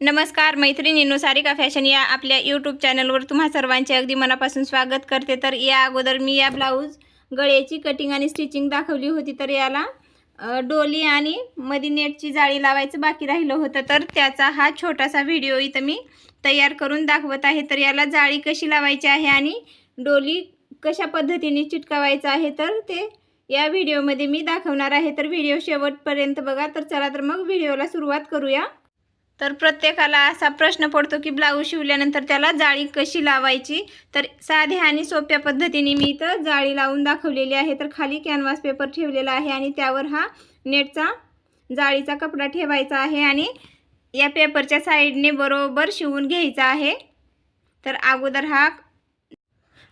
नमस्कार मैत्रिणींनो सारिका फॅशन या आपल्या यूट्यूब चॅनलवर तुम्हा सर्वांचे अगदी मनापासून स्वागत करते. तर या अगोदर मी या ब्लाऊज गळ्याची कटिंग आणि स्टिचिंग दाखवली होती. तर याला डोली आणि मधी नेटची जाळी लावायचं बाकी राहिलं होतं. तर त्याचा हा छोटासा व्हिडिओ इथं मी तयार करून दाखवत आहे. तर याला जाळी कशी लावायची आहे आणि डोली कशा पद्धतीने चिटकावायचं आहे तर ते या व्हिडिओमध्ये मी दाखवणार आहे. तर व्हिडिओ शेवटपर्यंत बघा. तर चला तर मग व्हिडिओला सुरुवात करूया. तर प्रत्येकाला असा प्रश्न पडतो की ब्लाऊज शिवल्यानंतर त्याला जाळी कशी लावायची? तर साध्या आणि सोप्या पद्धतीने मी इथं जाळी लावून दाखवलेली आहे. तर खाली कॅनव्हास पेपर ठेवलेला आहे आणि त्यावर हा नेटचा जाळीचा कपडा ठेवायचा आहे आणि या पेपरच्या साईडने बरोबर शिवून घ्यायचा आहे. तर अगोदर हा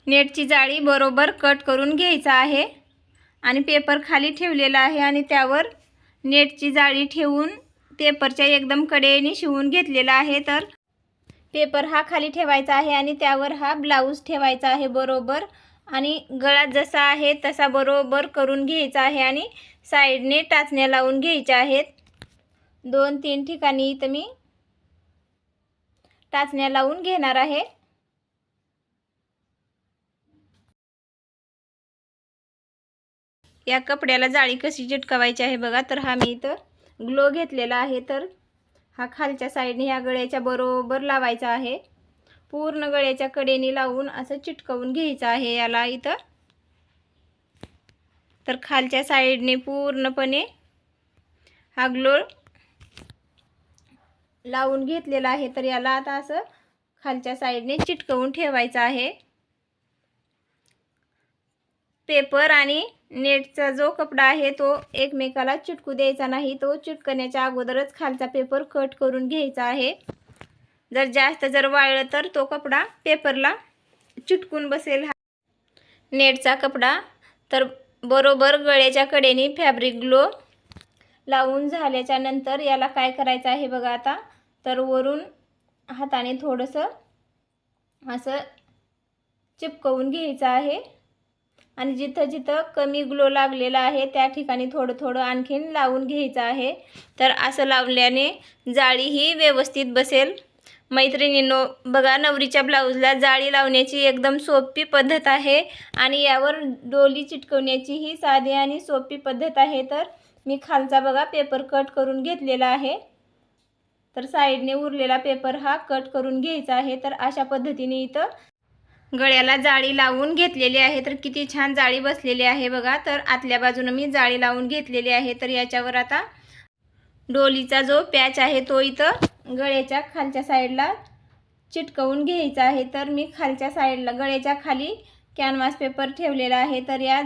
नेटची जाळी बरोबर कट करून घ्यायचा आहे आणि पेपर खाली ठेवलेला आहे आणि त्यावर नेटची जाळी ठेवून पेपरच्या एकदम कडेने शिवून घेतलेला आहे तर पेपर हा खाली ठेवायचा आहे आणि त्यावर हा ब्लाऊज ठेवायचा आहे बरोबर. आणि गळा जसा आहे तसा बरोबर करून घ्यायचा आहे आणि साईडने टाचण्या लावून घ्यायच्या आहेत. दोन तीन ठिकाणी इथं मी टाचण्या लावून घेणार आहे. या कपड्याला जाळी कशी चिटकवायची आहे बघा तर हा मी इथं ग्लो घेतलेला आहे तर हा खालच्या साईडने ह्या गळ्याच्या बरोबर लावायचा आहे. पूर्ण गळ्याच्या कडेने लावून असं चिटकवून घ्यायचं आहे याला इथं. तर खालच्या साईडने पूर्णपणे हा ग्लो लावून घेतलेला आहे तर याला आता असं खालच्या साईडने चिटकवून ठेवायचं आहे. पेपर आणि नेटचा जो कपडा आहे तो एकमेकाला चिटकू द्यायचा नाही तो चिटकण्याच्या अगोदरच खालचा पेपर कट करून घ्यायचा आहे. जर जास्त जर वाळलं तर तो कपडा पेपरला चिटकून बसेल हा. नेटचा कपडा तर बरोबर गळ्याच्या कडेने फॅब्रिक ग्लो लावून झाल्याच्यानंतर याला काय करायचं आहे बघा आता. तर वरून हाताने थोडंसं असं चिपकवून घ्यायचं आहे. आणि जिथं जिथं कमी ग्लो लागलेला आहे त्या ठिकाणी थोडं थोडं आणखीन लावून घ्यायचं आहे. तर असं लावल्याने जाळी ही व्यवस्थित बसेल. मैत्रिणींनो बघा नवरीच्या ब्लाऊजला जाळी लावण्याची एकदम सोपी पद्धत आहे आणि यावर डोली चिटकवण्याची ही साधी आणि सोपी पद्धत आहे. तर मी खालचा बघा पेपर कट करून घेतलेला आहे. तर साईडने उरलेला पेपर हा कट करून घ्यायचा आहे. तर अशा पद्धतीने इथं गळ्याला जाळी लावून घेतलेली आहे. तर किती छान जाळी बसलेली आहे बघा. तर आतल्या बाजूनं मी जाळी लावून घेतलेली आहे. तर याच्यावर आता डोलीचा जो पॅच आहे तो इथं गळ्याच्या खालच्या साईडला चिटकवून घ्यायचा आहे. तर मी खालच्या साईडला गळ्याच्या खाली कॅनव्हास पेपर ठेवलेला आहे. तर या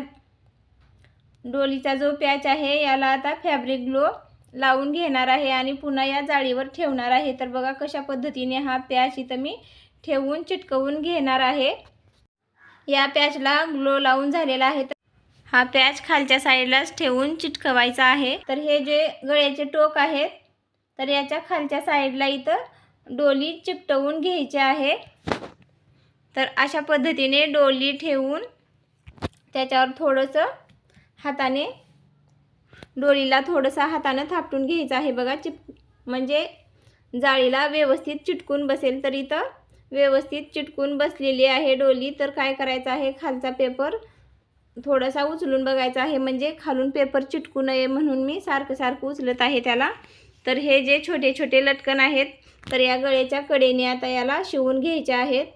डोलीचा जो पॅच आहे याला आता फॅब्रिक ग्लो लावून घेणार आहे आणि पुन्हा या जाळीवर ठेवणार आहे. तर बघा कशा पद्धतीने हा पॅच इथं मी ठेवून चिटकवून घेणार आहे. या पॅचला ग्लो लावून झालेला आहे. तर हा पॅच खालच्या साईडलाच ठेवून चिटकवायचा आहे. तर हे जे गळ्याचे टोक आहेत तर याच्या खालच्या साईडला इथं डोली चिकटवून घ्यायची आहे. तर अशा पद्धतीने डोली ठेवून त्याच्यावर थोडंसं हाताने डोलीला थोडंसं हातानं थापटून घ्यायचं आहे. बघा चिप म्हणजे जाळीला व्यवस्थित चिटकून बसेल तर इथं व्यवस्थित चिटकून बसलेली आहे डोली. तर काय करायचं आहे? खालचा पेपर थोडासा उचलून बघायचा आहे. म्हणजे खालून पेपर चिटकू नये म्हणून मी सारखं सारखं उचलत आहे त्याला. तर हे जे छोटे छोटे लटकन आहेत तर या गळ्याच्या कडेने आता याला शिवून घ्यायचे आहेत.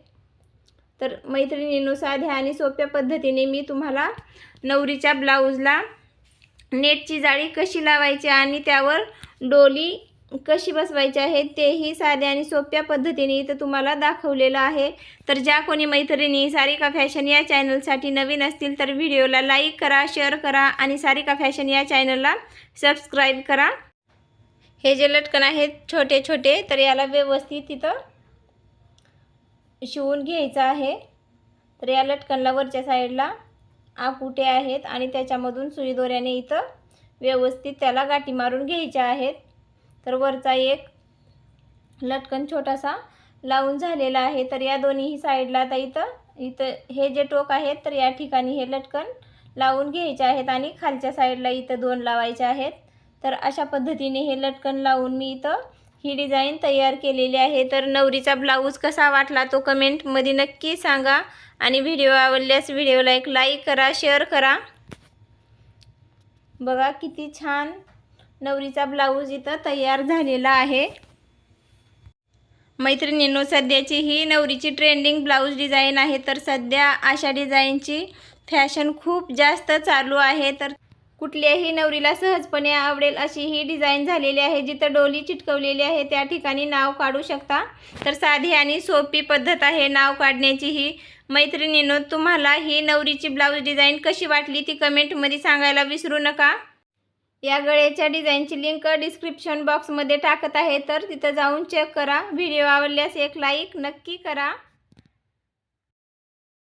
तर मैत्रिणीनुसार साध्या आणि सोप्या पद्धतीने मी तुम्हाला नवरीच्या ब्लाऊजला नेटची जाळी कशी लावायची आणि त्यावर डोली कशी बसवायची आहे तेही साध्या आणि सोप्या पद्धतीने इथं तुम्हाला दाखवलेलं आहे. तर ज्या कोणी मैत्रिणी सारिका फॅशन या चॅनलसाठी नवीन असतील तर व्हिडिओला लाईक करा शेअर करा आणि सारिका फॅशन या चॅनलला सबस्क्राईब करा. हे जे लटकन आहेत छोटे छोटे तर याला व्यवस्थित इथं शिवून घ्यायचं आहे. तर या लटकनला वरच्या साईडला आकुटे आहेत आणि त्याच्यामधून सुई दोऱ्याने इथं व्यवस्थित त्याला गाठी मारून घ्यायच्या आहेत. तर वरचा एक लटकन छोटासा लावून झालेला आहे. तर या दोन्ही साईडला आता इथं इथं हे जे टोक आहेत तर या ठिकाणी हे लटकन लावून घ्यायचे आहेत आणि खालच्या साईडला इथं दोन लावायचे आहेत. तर अशा पद्धतीने हे लटकन लावून मी इथं ही डिझाईन तयार केलेली आहे. तर नवरीचा ब्लाऊज कसा वाटला तो कमेंटमध्ये नक्की सांगा. आणि व्हिडिओ आवडल्यास व्हिडिओला एक लाईक करा शेअर करा. बघा किती छान नवरीचा ब्लाऊज इथं तयार झालेला आहे. मैत्रिणींनो सध्याची ही नवरीची ट्रेंडिंग ब्लाऊज डिझाईन आहे. तर सध्या अशा डिझाईनची फॅशन खूप जास्त चालू आहे. तर कुठल्याही नवरीला सहजपणे आवडेल अशी ही डिझाईन झालेली आहे जिथं डोली चिटकवलेली आहे. त्या ठिकाणी नाव काढू शकता. तर साधी आणि सोपी पद्धत आहे नाव काढण्याची ही. मैत्रिणीनो तुम्हाला ही नवरीची ब्लाऊज डिझाईन कशी वाटली ती कमेंटमध्ये सांगायला विसरू नका. या गळ्याच्या डिझाईनची लिंक डिस्क्रिप्शन बॉक्समध्ये टाकत आहे. तर तिथं जाऊन चेक करा. व्हिडिओ आवडल्यास एक लाईक नक्की करा.